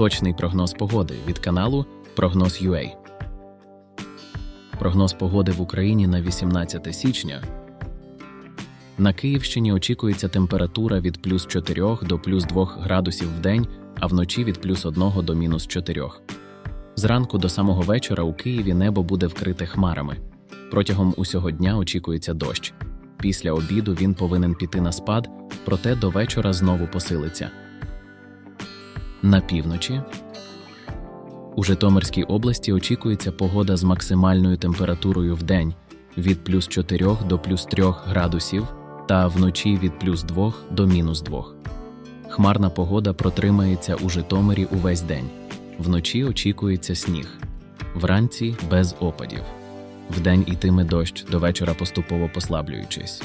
Точний прогноз погоди від каналу Прогноз UA. Прогноз погоди в Україні на 18 січня. На Київщині очікується температура від плюс 4 до плюс 2 градусів в день, а вночі від плюс 1 до мінус 4. Зранку до самого вечора у Києві небо буде вкрите хмарами. Протягом усього дня очікується дощ. Після обіду він повинен піти на спад, проте до вечора знову посилиться. На півночі у Житомирській області очікується погода з максимальною температурою в день від плюс 4 до плюс 3 градусів та вночі від плюс 2 до мінус 2. Хмарна погода протримається у Житомирі увесь день. Вночі очікується сніг. Вранці без опадів. Вдень йтиме дощ, до вечора поступово послаблюючись.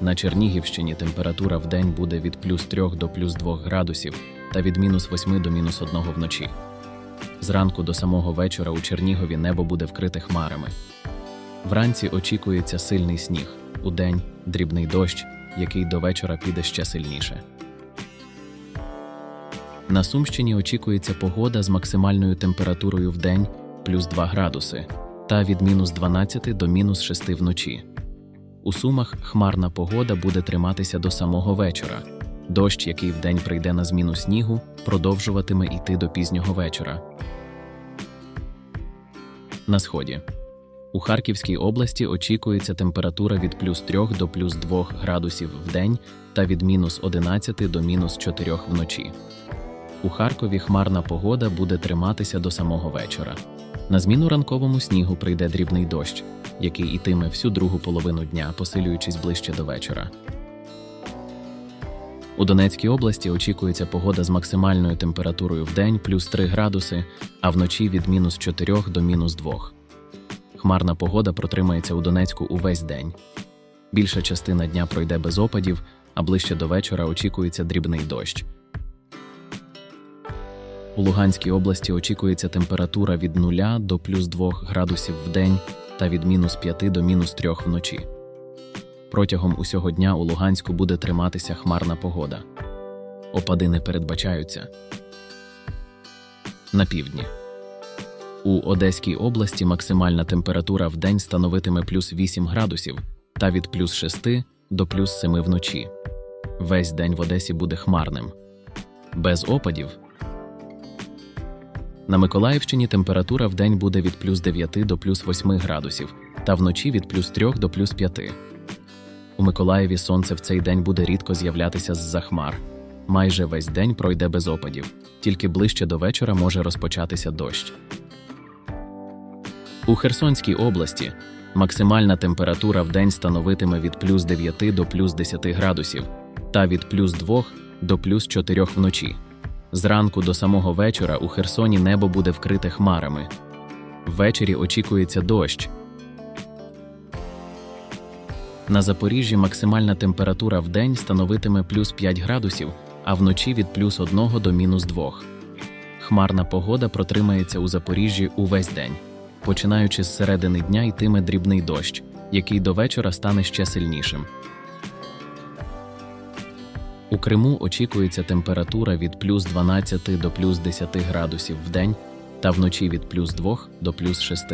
На Чернігівщині температура вдень буде від плюс 3 до плюс 2 градусів та від мінус 8 до мінус 1 вночі. Зранку до самого вечора у Чернігові небо буде вкрите хмарами. Вранці очікується сильний сніг, удень дрібний дощ, який до вечора піде ще сильніше. На Сумщині очікується погода з максимальною температурою в день плюс 2 градуси та від мінус 12 до мінус 6 вночі. У Сумах хмарна погода буде триматися до самого вечора. Дощ, який вдень прийде на зміну снігу, продовжуватиме йти до пізнього вечора. На сході. У Харківській області очікується температура від плюс 3 до плюс 2 градусів в день та від мінус 11 до мінус 4 вночі. У Харкові хмарна погода буде триматися до самого вечора. На зміну ранковому снігу прийде дрібний дощ, який ітиме всю другу половину дня, посилюючись ближче до вечора. У Донецькій області очікується погода з максимальною температурою в день плюс 3 градуси, а вночі від мінус 4 до мінус 2. Хмарна погода протримається у Донецьку увесь день. Більша частина дня пройде без опадів, а ближче до вечора очікується дрібний дощ. У Луганській області очікується температура від 0 до плюс 2 градусів в день та від мінус 5 до мінус 3 вночі. Протягом усього дня у Луганську буде триматися хмарна погода. Опади не передбачаються. На півдні. У Одеській області максимальна температура в день становитиме плюс 8 градусів та від плюс 6 до плюс 7 вночі. Весь день в Одесі буде хмарним. Без опадів. На Миколаївщині температура в день буде від плюс 9 до плюс 8 градусів та вночі від плюс 3 до плюс 5. У Миколаєві сонце в цей день буде рідко з'являтися з-за хмар. Майже весь день пройде без опадів, тільки ближче до вечора може розпочатися дощ. У Херсонській області максимальна температура в день становитиме від плюс 9 до плюс 10 градусів та від плюс 2 до плюс 4 вночі. Зранку до самого вечора у Херсоні небо буде вкрите хмарами. Ввечері очікується дощ. На Запоріжжі максимальна температура в день становитиме плюс 5 градусів, а вночі від плюс 1 до мінус 2. Хмарна погода протримається у Запоріжжі увесь день. Починаючи з середини дня йтиме дрібний дощ, який до вечора стане ще сильнішим. У Криму очікується температура від плюс 12 до плюс 10 градусів в день та вночі від плюс 2 до плюс 6.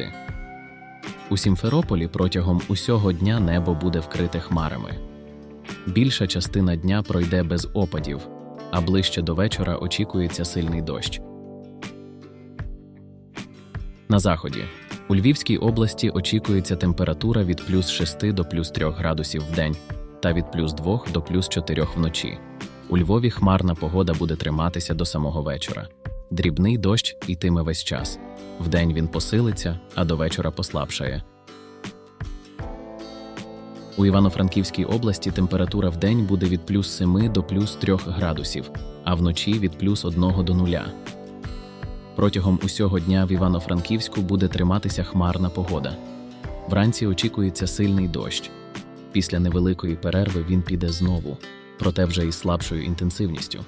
У Сімферополі протягом усього дня небо буде вкрите хмарами. Більша частина дня пройде без опадів, а ближче до вечора очікується сильний дощ. На заході у Львівській області очікується температура від плюс 6 до плюс 3 градусів в день та від плюс 2 до плюс 4 вночі. У Львові хмарна погода буде триматися до самого вечора. Дрібний дощ йтиме весь час. Вдень він посилиться, а до вечора послабшає. У Івано-Франківській області температура в день буде від плюс 7 до плюс 3 градусів, а вночі від плюс 1 до 0. Протягом усього дня в Івано-Франківську буде триматися хмарна погода. Вранці очікується сильний дощ. Після невеликої перерви він піде знову, проте вже із слабшою інтенсивністю.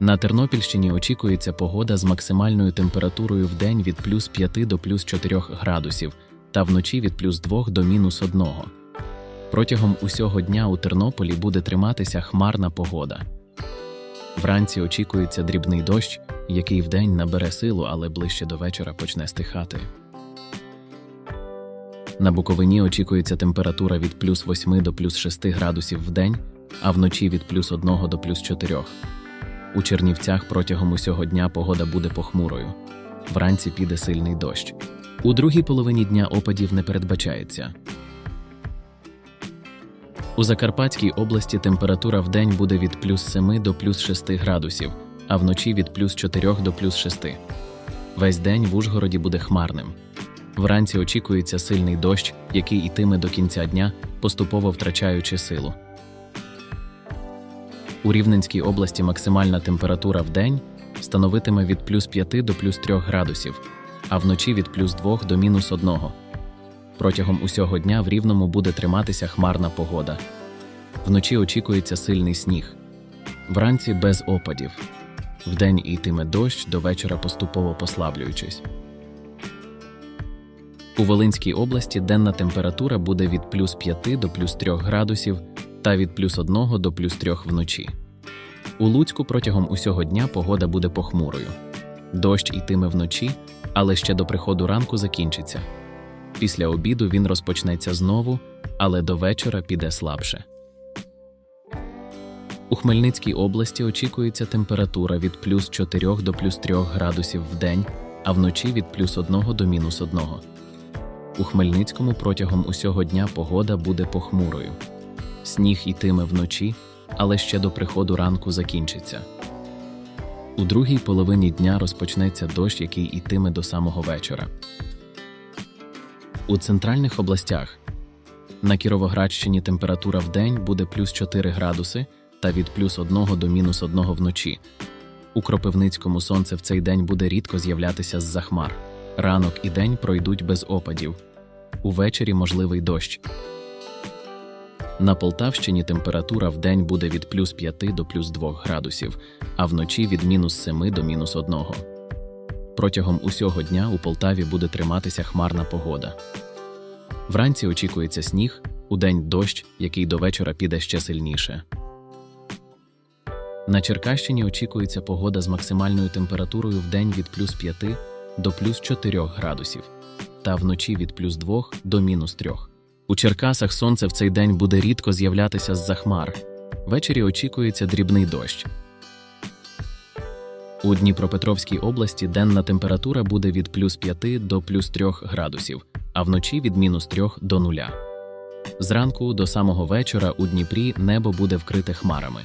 На Тернопільщині очікується погода з максимальною температурою в день від плюс 5 до плюс 4 градусів та вночі від плюс 2 до мінус 1. Протягом усього дня у Тернополі буде триматися хмарна погода. Вранці очікується дрібний дощ, який вдень набере силу, але ближче до вечора почне стихати. На Буковині очікується температура від плюс 8 до плюс 6 градусів в день, а вночі від плюс 1 до плюс 4. У Чернівцях протягом усього дня погода буде похмурою. Вранці піде сильний дощ. У другій половині дня опадів не передбачається. У Закарпатській області температура в день буде від плюс 7 до плюс 6 градусів, а вночі від плюс 4 до плюс 6. Весь день в Ужгороді буде хмарним. Вранці очікується сильний дощ, який ітиме до кінця дня, поступово втрачаючи силу. У Рівненській області максимальна температура в день становитиме від плюс 5 до плюс 3 градусів, а вночі від плюс 2 до мінус 1. Протягом усього дня в Рівному буде триматися хмарна погода. Вночі очікується сильний сніг. Вранці без опадів. Вдень йтиме дощ до вечора поступово послаблюючись. У Волинській області денна температура буде від плюс 5 до плюс 3 градусів та від плюс 1 до плюс 3 вночі. У Луцьку протягом усього дня погода буде похмурою. Дощ йтиме вночі, але ще до приходу ранку закінчиться. Після обіду він розпочнеться знову, але до вечора піде слабше. У Хмельницькій області очікується температура від плюс 4 до плюс 3 градусів в день, а вночі від плюс 1 до мінус 1. У Хмельницькому протягом усього дня погода буде похмурою. Сніг ітиме вночі, але ще до приходу ранку закінчиться. У другій половині дня розпочнеться дощ, який ітиме до самого вечора. У центральних областях на Кіровоградщині температура в день буде плюс 4 градуси та від плюс 1 до мінус 1 вночі. У Кропивницькому сонце в цей день буде рідко з'являтися з-за хмар. Ранок і день пройдуть без опадів. Увечері можливий дощ. На Полтавщині температура в день буде від плюс 5 до плюс 2 градусів, а вночі від мінус 7 до мінус 1. Протягом усього дня у Полтаві буде триматися хмарна погода. Вранці очікується сніг, удень дощ, який до вечора піде ще сильніше. На Черкащині очікується погода з максимальною температурою в день від плюс 5 до плюс 4 градусів, та вночі від плюс 2 до мінус 3. У Черкасах сонце в цей день буде рідко з'являтися з-за хмар. Ввечері очікується дрібний дощ. У Дніпропетровській області денна температура буде від плюс 5 до плюс 3 градусів, а вночі від мінус 3 до нуля. Зранку до самого вечора у Дніпрі небо буде вкрите хмарами.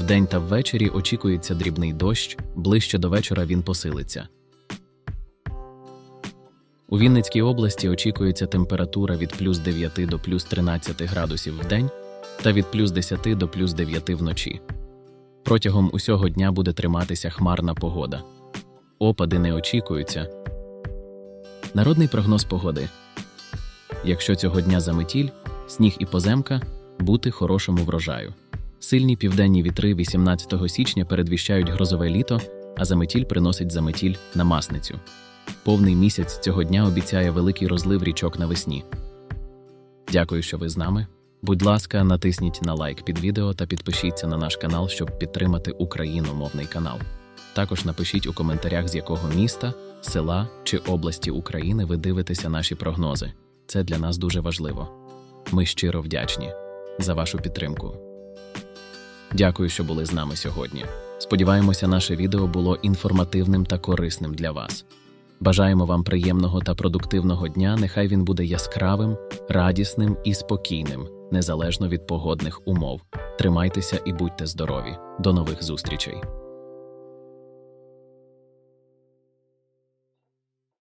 Вдень та ввечері очікується дрібний дощ, ближче до вечора він посилиться. У Вінницькій області очікується температура від плюс 9 до плюс 13 градусів в день та від плюс 10 до плюс 9 вночі. Протягом усього дня буде триматися хмарна погода. Опади не очікуються. Народний прогноз погоди. Якщо цього дня заметіль, сніг і поземка бути хорошому врожаю. Сильні південні вітри 18 січня передвіщають грозове літо, а заметіль приносить заметіль на масницю. Повний місяць цього дня обіцяє великий розлив річок навесні. Дякую, що ви з нами. Будь ласка, натисніть на лайк під відео та підпишіться на наш канал, щоб підтримати україномовний канал. Також напишіть у коментарях, з якого міста, села чи області України ви дивитеся наші прогнози. Це для нас дуже важливо. Ми щиро вдячні за вашу підтримку. Дякую, що були з нами сьогодні. Сподіваємося, наше відео було інформативним та корисним для вас. Бажаємо вам приємного та продуктивного дня. Нехай він буде яскравим, радісним і спокійним, незалежно від погодних умов. Тримайтеся і будьте здорові. До нових зустрічей!